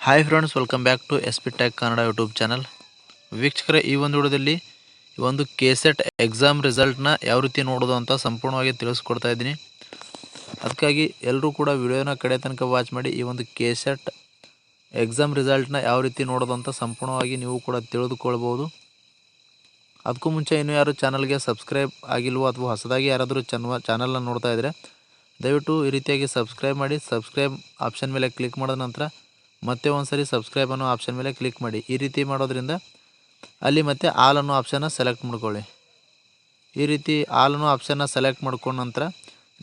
Hi friends welcome back to S P Tak Kannada YouTube channel ವೀಕ್ಷಕರ, ಈ ಒಂದು ವಿಡಿಯೋದಲ್ಲಿ ಈ ಒಂದು ಕೆ ಸೆಟ್ ಎಕ್ಸಾಮ್ ರಿಸಲ್ಟ್ನ ಯಾವ ರೀತಿ ನೋಡೋದು ಅಂತ ಸಂಪೂರ್ಣವಾಗಿ ತಿಳಿಸ್ಕೊಡ್ತಾ ಇದ್ದೀನಿ. ಅದಕ್ಕಾಗಿ ಎಲ್ಲರೂ ಕೂಡ ವಿಡಿಯೋನ ಕಡೆ ತನಕ ವಾಚ್ ಮಾಡಿ ಈ ಒಂದು ಕೆ ಸೆಟ್ ಎಕ್ಸಾಮ್ ರಿಸಲ್ಟ್ನ ಯಾವ ರೀತಿ ನೋಡೋದು ಅಂತ ಸಂಪೂರ್ಣವಾಗಿ ನೀವು ಕೂಡ ತಿಳಿದುಕೊಳ್ಬೋದು ಅದಕ್ಕೂ ಮುಂಚೆ ಇನ್ನೂ ಯಾರು ಚಾನಲ್ಗೆ ಸಬ್ಸ್ಕ್ರೈಬ್ ಆಗಿಲ್ವೋ ಅಥವಾ ಹೊಸದಾಗಿ ಯಾರಾದರೂ ಚನ್ವ ಚಾನಲ್ನ ನೋಡ್ತಾ ಇದ್ದರೆ ದಯವಿಟ್ಟು ಈ ರೀತಿಯಾಗಿ ಸಬ್ಸ್ಕ್ರೈಬ್ ಮಾಡಿ ಸಬ್ಸ್ಕ್ರೈಬ್ ಆಪ್ಷನ್ ಮೇಲೆ ಕ್ಲಿಕ್ ಮಾಡಿದ ನಂತರ ಮತ್ತೆ ಒಂದು ಸರಿ ಸಬ್ಸ್ಕ್ರೈಬ್ ಅನ್ನೋ ಆಪ್ಷನ್ ಮೇಲೆ ಕ್ಲಿಕ್ ಮಾಡಿ. ಈ ರೀತಿ ಮಾಡೋದ್ರಿಂದ ಅಲ್ಲಿ ಮತ್ತೆ ಆಲ್ ಅನ್ನೋ ಆಪ್ಷನ್ನ ಸೆಲೆಕ್ಟ್ ಮಾಡ್ಕೊಳ್ಳಿ. ಈ ರೀತಿ ಆಲ್ ಅನ್ನೋ ಆಪ್ಷನ್ನ ಸೆಲೆಕ್ಟ್ ಮಾಡ್ಕೊಂಡ ನಂತರ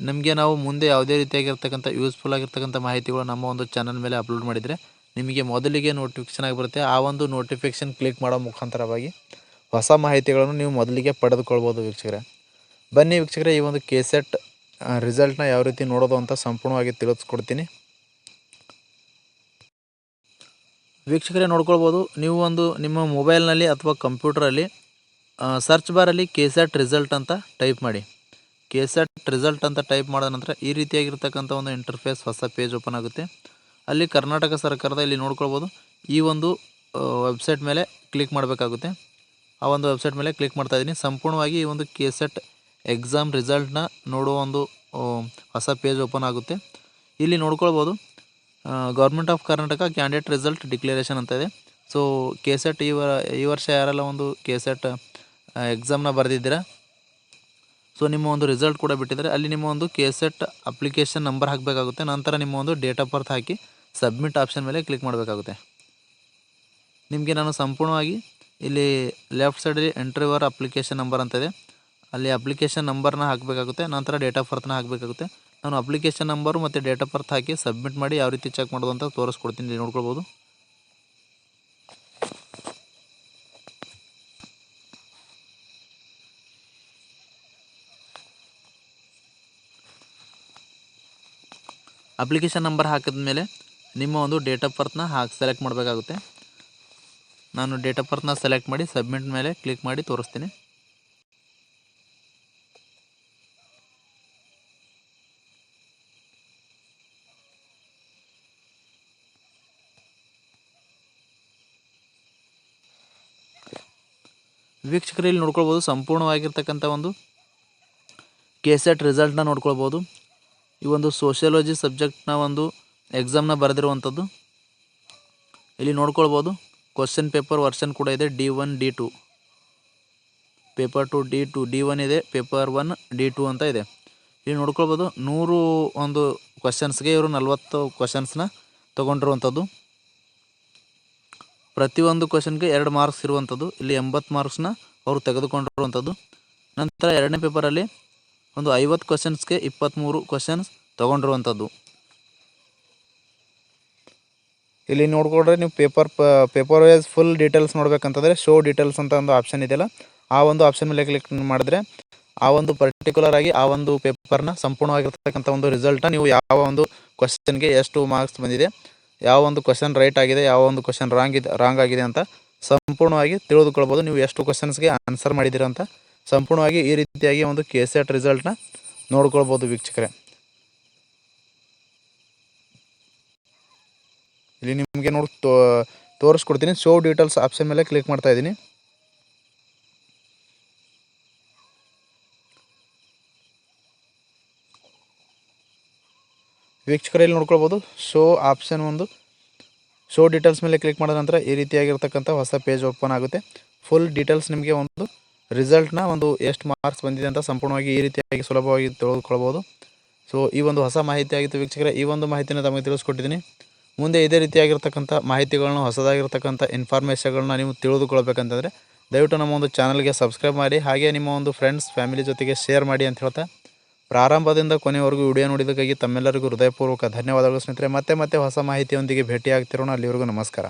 ನಿಮಗೆ ನಾವು ಮುಂದೆ ಯಾವುದೇ ರೀತಿಯಾಗಿರ್ತಕ್ಕಂಥ ಯೂಸ್ಫುಲ್ ಆಗಿರ್ತಕ್ಕಂಥ ಮಾಹಿತಿಗಳು ನಮ್ಮ ಒಂದು ಚಾನಲ್ ಮೇಲೆ ಅಪ್ಲೋಡ್ ಮಾಡಿದರೆ ನಿಮಗೆ ಮೊದಲಿಗೆ ನೋಟಿಫಿಕೇಷನ್ ಆಗಿ ಬರುತ್ತೆ. ಆ ಒಂದು ನೋಟಿಫಿಕೇಷನ್ ಕ್ಲಿಕ್ ಮಾಡೋ ಮುಖಾಂತರವಾಗಿ ಹೊಸ ಮಾಹಿತಿಗಳನ್ನು ನೀವು ಮೊದಲಿಗೆ ಪಡೆದುಕೊಳ್ಬೋದು ವೀಕ್ಷಕರೇ. ಬನ್ನಿ ವೀಕ್ಷಕರೇ, ಈ ಒಂದು ಕೆ ಸೆಟ್ ರಿಸಲ್ಟ್ನ ಯಾವ ರೀತಿ ನೋಡೋದು ಅಂತ ಸಂಪೂರ್ಣವಾಗಿ ತಿಳಿಸ್ಕೊಡ್ತೀನಿ. ವೀಕ್ಷಕರೇ ನೋಡ್ಕೊಳ್ಬೋದು, ನೀವು ಒಂದು ನಿಮ್ಮ ಮೊಬೈಲ್ನಲ್ಲಿ ಅಥವಾ ಕಂಪ್ಯೂಟ್ರಲ್ಲಿ ಸರ್ಚ್ ಬಾರಲ್ಲಿ ಕೆ ಸೆಟ್ ರಿಸಲ್ಟ್ ಅಂತ ಟೈಪ್ ಮಾಡಿ. ಕೆ ಸೆಟ್ ರಿಸಲ್ಟ್ ಅಂತ ಟೈಪ್ ಮಾಡಿದ ನಂತರ ಈ ರೀತಿಯಾಗಿರ್ತಕ್ಕಂಥ ಒಂದು ಇಂಟರ್ಫೇಸ್ ಹೊಸ ಪೇಜ್ ಓಪನ್ ಆಗುತ್ತೆ. ಅಲ್ಲಿ ಕರ್ನಾಟಕ ಸರ್ಕಾರದ ಇಲ್ಲಿ ನೋಡ್ಕೊಳ್ಬೋದು, ಈ ಒಂದು ವೆಬ್ಸೈಟ್ ಮೇಲೆ ಕ್ಲಿಕ್ ಮಾಡಬೇಕಾಗುತ್ತೆ. ಆ ಒಂದು ವೆಬ್ಸೈಟ್ ಮೇಲೆ ಕ್ಲಿಕ್ ಮಾಡ್ತಾ ಇದ್ದೀನಿ. ಸಂಪೂರ್ಣವಾಗಿ ಈ ಒಂದು ಕೆ ಸೆಟ್ ಎಕ್ಸಾಮ್ ರಿಸಲ್ಟ್ನ ನೋಡುವ ಒಂದು ಹೊಸ ಪೇಜ್ ಓಪನ್ ಆಗುತ್ತೆ. ಇಲ್ಲಿ ನೋಡ್ಕೊಳ್ಬೋದು government of Karnataka candidate result declaration ಅಂತ ಇದೆ. ಸೊ ಕೆ ಸೆಟ್ ಈ ಈ ವರ್ಷ ಯಾರೆಲ್ಲ ಒಂದು ಕೆ ಸೆಟ್ ಎಕ್ಸಾಮ್ನ ಬರೆದಿದ್ದೀರಾ? ಸೊ ನಿಮ್ಮ ಒಂದು ರಿಸಲ್ಟ್ ಕೂಡ ಬಿಟ್ಟಿದ್ದಾರೆ. ಅಲ್ಲಿ ನಿಮ್ಮ ಒಂದು ಕೆ ಸೆಟ್ ಅಪ್ಲಿಕೇಶನ್ ನಂಬರ್ ಹಾಕಬೇಕಾಗುತ್ತೆ. ನಂತರ ನಿಮ್ಮ ಒಂದು ಡೇಟ್ ಆಫ್ ಬರ್ತ್ ಹಾಕಿ ಸಬ್ಮಿಟ್ ಆಪ್ಷನ್ ಮೇಲೆ ಕ್ಲಿಕ್ ಮಾಡಬೇಕಾಗುತ್ತೆ. ನಿಮಗೆ ನಾನು ಸಂಪೂರ್ಣವಾಗಿ ಇಲ್ಲಿ ಲೆಫ್ಟ್ ಸೈಡಲ್ಲಿ ಎಂಟ್ರಿವರ್ ಅಪ್ಲಿಕೇಶನ್ ನಂಬರ್ ಅಂತ ಇದೆ. ಅಲ್ಲಿ ಅಪ್ಲಿಕೇಶನ್ ನಂಬರ್ನ ಹಾಕಬೇಕಾಗುತ್ತೆ. ನಂತರ ಡೇಟ್ ಆಫ್ ಬರ್ತ್ನ ಹಾಕಬೇಕಾಗುತ್ತೆ. ನಾನು ಅಪ್ಲಿಕೇಶನ್ ನಂಬರು ಮತ್ತು ಡೇಟ್ ಆಫ್ ಬರ್ತ್ ಹಾಕಿ ಸಬ್ಮಿಟ್ ಮಾಡಿ ಯಾವ ರೀತಿ ಚೆಕ್ ಮಾಡೋದು ಅಂತ ತೋರಿಸ್ಕೊಡ್ತೀನಿ. ನೋಡ್ಕೊಳ್ಬೋದು. ಅಪ್ಲಿಕೇಶನ್ ನಂಬರ್ ಹಾಕಿದ ಮೇಲೆ ನಿಮ್ಮ ಒಂದು ಡೇಟ್ ಆಫ್ ಬರ್ತ್ನ ಹಾಕಿ ಸೆಲೆಕ್ಟ್ ಮಾಡಬೇಕಾಗುತ್ತೆ. ನಾನು ಡೇಟ್ ಆಫ್ ಬರ್ತ್ನ ಸೆಲೆಕ್ಟ್ ಮಾಡಿ ಸಬ್ಮಿಟ್ ಮೇಲೆ ಕ್ಲಿಕ್ ಮಾಡಿ ತೋರಿಸ್ತೀನಿ. ವೀಕ್ಷಕರು ಇಲ್ಲಿ ನೋಡ್ಕೊಳ್ಬೋದು, ಸಂಪೂರ್ಣವಾಗಿರ್ತಕ್ಕಂಥ ಒಂದು ಕೆ ಸೆಟ್ ರಿಸಲ್ಟ್ನ ನೋಡ್ಕೊಳ್ಬೋದು. ಈ ಒಂದು ಸೋಷಿಯಾಲಜಿ ಸಬ್ಜೆಕ್ಟ್ನ ಒಂದು ಎಕ್ಸಾಮ್ನ ಬರೆದಿರುವಂಥದ್ದು. ಇಲ್ಲಿ ನೋಡ್ಕೊಳ್ಬೋದು, ಕ್ವಶನ್ ಪೇಪರ್ ವರ್ಷನ್ ಕೂಡ ಇದೆ, D one, D two. Paper two, D two, D one ಇದೆ, ಪೇಪರ್ ಒನ್, ಡಿ ಟು ಅಂತ ಇದೆ. ಇಲ್ಲಿ ನೋಡ್ಕೊಳ್ಬೋದು, ನೂರು ಒಂದು ಕ್ವಶನ್ಸ್ಗೆ ಇವರು ನಲ್ವತ್ತು ಕ್ವಶನ್ಸ್ನ ತೊಗೊಂಡಿರುವಂಥದ್ದು. ಪ್ರತಿಯೊಂದು ಕ್ವಶನ್ಗೆ ಎರಡು ಮಾರ್ಕ್ಸ್ ಇರುವಂಥದ್ದು. ಇಲ್ಲಿ ಎಂಬತ್ತು ಮಾರ್ಕ್ಸ್ನ ಅವರು ತೆಗೆದುಕೊಂಡಿರುವಂಥದ್ದು. ನಂತರ ಎರಡನೇ ಪೇಪರಲ್ಲಿ ಒಂದು ಐವತ್ತು ಕ್ವಶನ್ಸ್ಗೆ ಇಪ್ಪತ್ತ್ಮೂರು ಕ್ವಶನ್ಸ್ ತೊಗೊಂಡಿರುವಂಥದ್ದು. ಇಲ್ಲಿ ನೋಡ್ಕೊಂಡ್ರೆ ನೀವು paper paper wise full details ನೋಡ್ಬೇಕಂತಂದರೆ show details ಅಂತ ಒಂದು ಆಪ್ಷನ್ ಇದೆಯಲ್ಲ, ಆ ಒಂದು ಆಪ್ಷನ್ ಮೇಲೆ ಕ್ಲಿಕ್ ಮಾಡಿದ್ರೆ ಆ ಒಂದು ಪರ್ಟಿಕ್ಯುಲರ್ ಆಗಿ ಆ ಒಂದು ಪೇಪರ್ನ ಸಂಪೂರ್ಣವಾಗಿರ್ತಕ್ಕಂಥ ಒಂದು ರಿಸಲ್ಟ್ನ ನೀವು ಯಾವ ಒಂದು ಕ್ವಶನ್ಗೆ ಎಷ್ಟು ಮಾರ್ಕ್ಸ್ ಬಂದಿದೆ ಯಾವ ಒಂದು ಕ್ವಶನ್ ರೈಟ್ ಆಗಿದೆ, ಯಾವ ಒಂದು ಕ್ವಶನ್ ರಾಂಗ್ ಇದೆ ರಾಂಗ್ ಆಗಿದೆ ಅಂತ ಸಂಪೂರ್ಣವಾಗಿ ತಿಳಿದುಕೊಳ್ಬೋದು. ನೀವು ಎಷ್ಟು ಕ್ವಶನ್ಸ್ಗೆ ಆನ್ಸರ್ ಮಾಡಿದ್ದೀರ ಅಂತ ಸಂಪೂರ್ಣವಾಗಿ ಈ ರೀತಿಯಾಗಿ ಒಂದು ಕೆ ಎಸ್ ಎಟ್ ರಿಸಲ್ಟ್ನ ನೋಡ್ಕೊಳ್ಬೋದು ವೀಕ್ಷಕರೇ. ಇಲ್ಲಿ ನಿಮಗೆ ನೋಡಿ ತೋ, ತೋರಿಸ್ಕೊಡ್ತೀನಿ. ಶೋ ಡೀಟೇಲ್ಸ್ ಆಪ್ಷನ್ ಮೇಲೆ ಕ್ಲಿಕ್ ಮಾಡ್ತಾ ಇದ್ದೀನಿ. ವೀಕ್ಷಕರಲ್ಲಿ ನೋಡ್ಕೊಳ್ಬೋದು. ಶೋ ಆಪ್ಷನ್ ಒಂದು. ಶೋ ಡೀಟೇಲ್ಸ್ ಮೇಲೆ ಕ್ಲಿಕ್ ಮಾಡಿದ ನಂತರ ಈ ರೀತಿಯಾಗಿರ್ತಕ್ಕಂಥ ಹೊಸ ಪೇಜ್ ಓಪನ್ ಆಗುತ್ತೆ. ಫುಲ್ ಡೀಟೇಲ್ಸ್ ನಿಮಗೆ ಒಂದು ರಿಸಲ್ಟ್ನ ಒಂದು ಎಷ್ಟು ಮಾರ್ಕ್ಸ್ ಬಂದಿದೆ ಅಂತ ಸಂಪೂರ್ಣವಾಗಿ ಈ ರೀತಿಯಾಗಿ ಸುಲಭವಾಗಿ ತಿಳಿದುಕೊಳ್ಬೋದು ಸೊ ಈ ಒಂದು ಹೊಸ ಮಾಹಿತಿ ಆಗಿತ್ತು ವೀಕ್ಷಕರೇ. ಈ ಒಂದು ಮಾಹಿತಿನ ತಮಗೆ ತಿಳಿಸ್ಕೊಟ್ಟಿದ್ದೀನಿ. ಮುಂದೆ ಇದೇ ರೀತಿಯಾಗಿರ್ತಕ್ಕಂಥ ಮಾಹಿತಿಗಳನ್ನ, ಹೊಸದಾಗಿರ್ತಕ್ಕಂಥ ಇನ್ಫಾರ್ಮೇಷನ್ಗಳನ್ನ ನೀವು ತಿಳಿದುಕೊಳ್ಬೇಕಂತಂದರೆ ದಯವಿಟ್ಟು ನಮ್ಮ ಒಂದು ಚಾನಲ್ಗೆ ಸಬ್ಸ್ಕ್ರೈಬ್ ಮಾಡಿ. ಹಾಗೆ ನಿಮ್ಮ ಒಂದು ಫ್ರೆಂಡ್ಸ್ ಫ್ಯಾಮಿಲಿ ಜೊತೆಗೆ ಶೇರ್ ಮಾಡಿ ಅಂತ ಹೇಳ್ತಾ ಪ್ರಾರಂಭದಿಂದ ಕೊನೆಯವರೆಗೂ ವಿಡಿಯೋ ನೋಡಿದ್ದಕ್ಕಾಗಿ ತಮ್ಮೆಲ್ಲರಿಗೂ ಹೃದಯಪೂರ್ವಕ ಧನ್ಯವಾದಗಳು ಸ್ನೇಹಿತರೆ. ಮತ್ತೆ ಮತ್ತೆ ಹೊಸ ಮಾಹಿತಿಯೊಂದಿಗೆ ಭೇಟಿಯಾಗ್ತಿರೋಣ. ಅಲ್ಲಿವರೆಗೂ ನಮಸ್ಕಾರ.